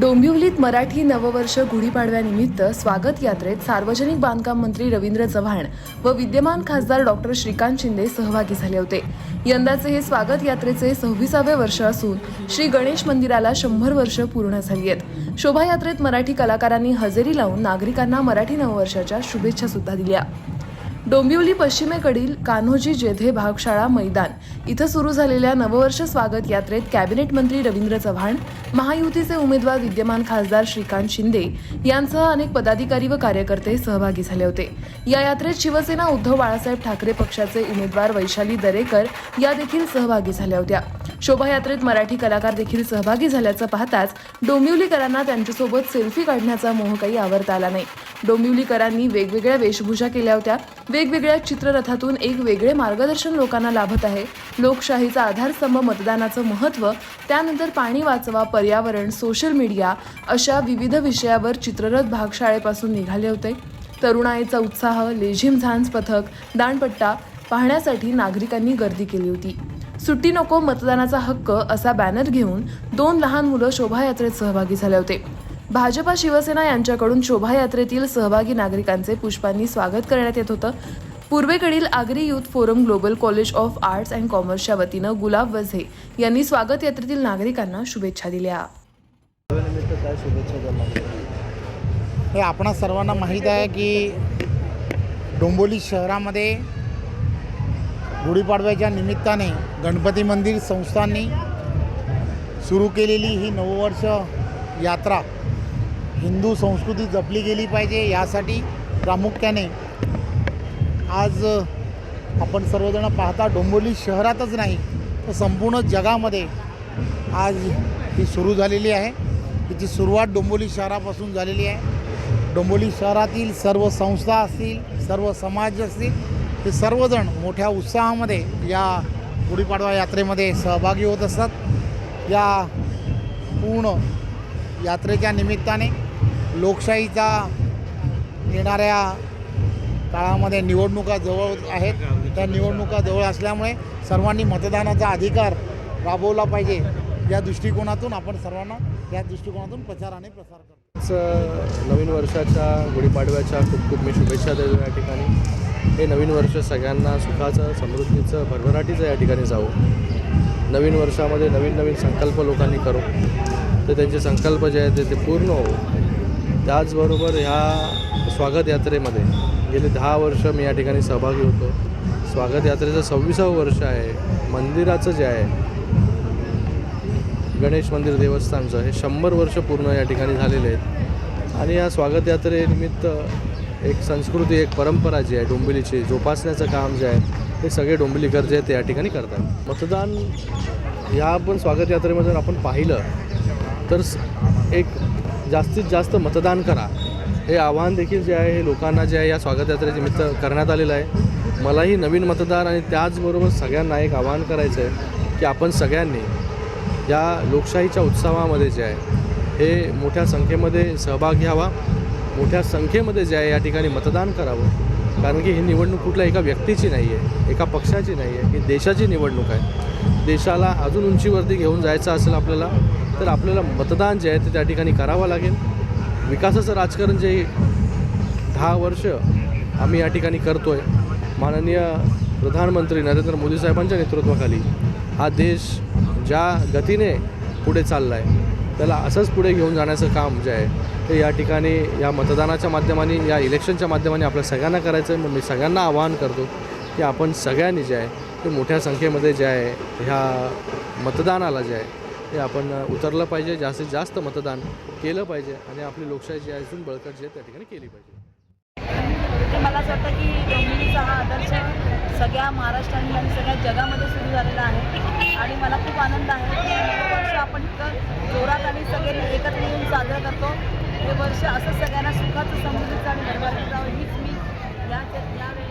डोंबिवलीत मराठी नववर्ष गुढीपाडव्यानिमित्त स्वागत यात्रेत सार्वजनिक बांधकाम मंत्री रवींद्र चव्हाण व विद्यमान खासदार डॉक्टर श्रीकांत शिंदे सहभागी झाले होते. यंदाचे हे स्वागत यात्रेचे सव्वीसावे वर्ष असून श्री गणेश मंदिराला शंभर वर्ष पूर्ण झाली आहेत. शोभायात्रेत मराठी कलाकारांनी हजेरी लावून नागरिकांना मराठी नववर्षाच्या शुभेच्छा सुद्धा दिल्या. डोंबिवली पश्चिमेकडील कान्होजी जेधे भागशाळा मैदान. इथं सुरू झालेल्या नववर्ष स्वागत यात्रेत कॅबिनेट मंत्री रवींद्र चव्हाण महायुतीचे उमेदवार विद्यमान खासदार श्रीकांत शिंदे यांसह अनेक पदाधिकारी व कार्यकर्ते सहभागी झाले होते. या यात्रेत शिवसेना उद्धव बाळासाहेब ठाकरे पक्षाचे उमेदवार वैशाली दरेकर या देखील सहभागी झाल्या होत्या. शोभायात्रेत मराठी कलाकार देखील सहभागी झाल्याचं पाहताच डोंबिवलीकरांना त्यांच्यासोबत सेल्फी काढण्याचा मोह काही आवरता आला नाही. डोंबिवलीकरांनी वेगवेगळ्या वेशभूषा केल्या होत्या. वेगवेगळ्या चित्ररथातून एक वेगळे मार्गदर्शन लोकांना लाभत आहे. लोकशाहीचा आधारस्तंभ मतदानाचं महत्त्व त्यानंतर पाणी वाचवा पर्यावरण सोशल मीडिया अशा विविध विषयावर चित्ररथ भागशाळेपासून निघाले होते. तरुणाईचा उत्साह लेझिम झांज पथक दांडपट्टा पाहण्यासाठी नागरिकांनी गर्दी केली होती. सुट्टी नको मतदानाचा हक्क असा बॅनर घेऊन दोन लहान मुलं शोभायात्रेत सहभागी झाले होते. भाजपा शिवसेना यांच्याकडून शोभायात्रेतील सहभागी नागरिकांचे पुष्पांनी स्वागत करण्यात येत होतं. पूर्वेकडील Agri youth forum global college of arts and कॉमर्सच्या वतीनं गुलाब वझे यांनी स्वागत यात्रेतील नागरिकांना शुभेच्छा दिल्या. हे आपणा सर्वांना माहीत आहे की डोंबोली शहरामध्ये गुढीपाडव्याच्या निमित्ताने गणपती मंदिर संस्थांनी सुरू केलेली ही नववर्ष यात्रा हिंदू संस्कृती जपली गेली पाहिजे यासाठी प्रामुख्याने आज आपण सर्वजण पाहता डोंबिवली शहरातच नाही तर संपूर्ण जगामध्ये आज ही सुरू झालेली आहे. तिची सुरुवात डोंबिवली शहरापासून झालेली आहे. डोंबिवली शहरातील सर्व संस्था असतील सर्व समाज असतील ते सर्वजण मोठ्या उत्साहामध्ये या गुढीपाडवा यात्रेमध्ये सहभागी होत असतात. या पूर्ण यात्रेच्या निमित्ताने लोकशाहीचा येणाऱ्या काळामध्ये निवडणुका जवळ आहेत. त्या निवडणुका जवळ असल्यामुळे सर्वांनी मतदानाचा अधिकार राबवला पाहिजे. या दृष्टिकोनातून आपण सर्वांना या दृष्टिकोनातून प्रचार आणि प्रसार करतो. नवीन वर्षाच्या गुढीपाडव्याच्या खूप खूप मी शुभेच्छा देतो या ठिकाणी. हे नवीन वर्ष सगळ्यांना सुखाचं समृद्धीचं भरभराटीचं या ठिकाणी जावो. नवीन वर्षामध्ये नवीन नवीन संकल्प लोकांनी करू. तर त्यांचे संकल्प जे आहेत ते- ते पूर्ण होऊ त्याचबरोबर ह्या स्वागत यात्रेमध्ये गेली दहा वर्ष मी या ठिकाणी सहभागी होतो. स्वागत यात्रेचं सव्वीसावं वर्ष आहे. मंदिराचं जे आहे गणेश मंदिर देवस्थानचं हे शंभर वर्ष पूर्ण या ठिकाणी झालेले आहेत. आणि या स्वागत यात्रेनिमित्त एक संस्कृती एक परंपरा जी आहे डोंबिवलीची जोपासण्याचं काम जे आहे ते सगळे डोंबिवलीकर जे आहेत ते या ठिकाणी करतात. मतदान ह्या पण स्वागत यात्रेमध्ये जर आपण पाहिलं तर एक जास्तीत जास्त मतदान करा. हे आव्हान देखील जे आहे हे लोकांना जे आहे या स्वागत यात्रेनिमित्त करण्यात आलेलं आहे. मलाही नवीन मतदार आणि त्याचबरोबर सगळ्यांना एक आवाहन करायचं आहे की आपण सगळ्यांनी या लोकशाहीच्या उत्सवामध्ये जे आहे हे मोठ्या संख्येमध्ये सहभाग घ्यावा. मोठ्या संख्येमध्ये जे आहे या ठिकाणी मतदान करावं. कारण की ही निवडणूक कुठल्या एका व्यक्तीची नाही आहे एका पक्षाची नाही आहे ही देशाची निवडणूक आहे. देशाला अजून उंचीवरती घेऊन जायचं असेल आपल्याला तर आपल्याला मतदान जे आहे ते त्या ठिकाणी करावं लागेल. विकासाचं राजकारण जे दहा वर्ष आम्ही या ठिकाणी करतो आहे माननीय प्रधानमंत्री नरेंद्र मोदी साहेबांच्या नेतृत्वाखाली हा देश ज्या गतीने पुढे चालला आहे त्याला असंच पुढे घेऊन जाण्याचं काम जे आहे ते या ठिकाणी या मतदानाच्या माध्यमाने या इलेक्शनच्या माध्यमाने आपल्या सगळ्यांना करायचं आहे मग मी सगळ्यांना आवाहन करतो की आपण सगळ्यांनी जे आहे ते मोठ्या संख्येमध्ये जे आहे ह्या मतदानाला जे आहे ते आपण उतरलं पाहिजे. जास्तीत जास्त मतदान केलं पाहिजे आणि आपली लोकशाही जी आहे अजून बळकट जी आहे त्या ठिकाणी केली पाहिजे. मला असं वाटतं की डोंबिवलीचा हा आदर्श सगळ्या महाराष्ट्राने आणि सगळ्या जगामध्ये सुरू झालेला आहे. आणि मला खूप आनंद आहे की हे वर्ष आपण इतकं जोरात आणि सगळ्यांनी एकत्र येऊन साजरा करतो. हे वर्ष असं सगळ्यांना सुखाचं समृद्धीचं आणि भरभराटीचं हीच मी या यावेळी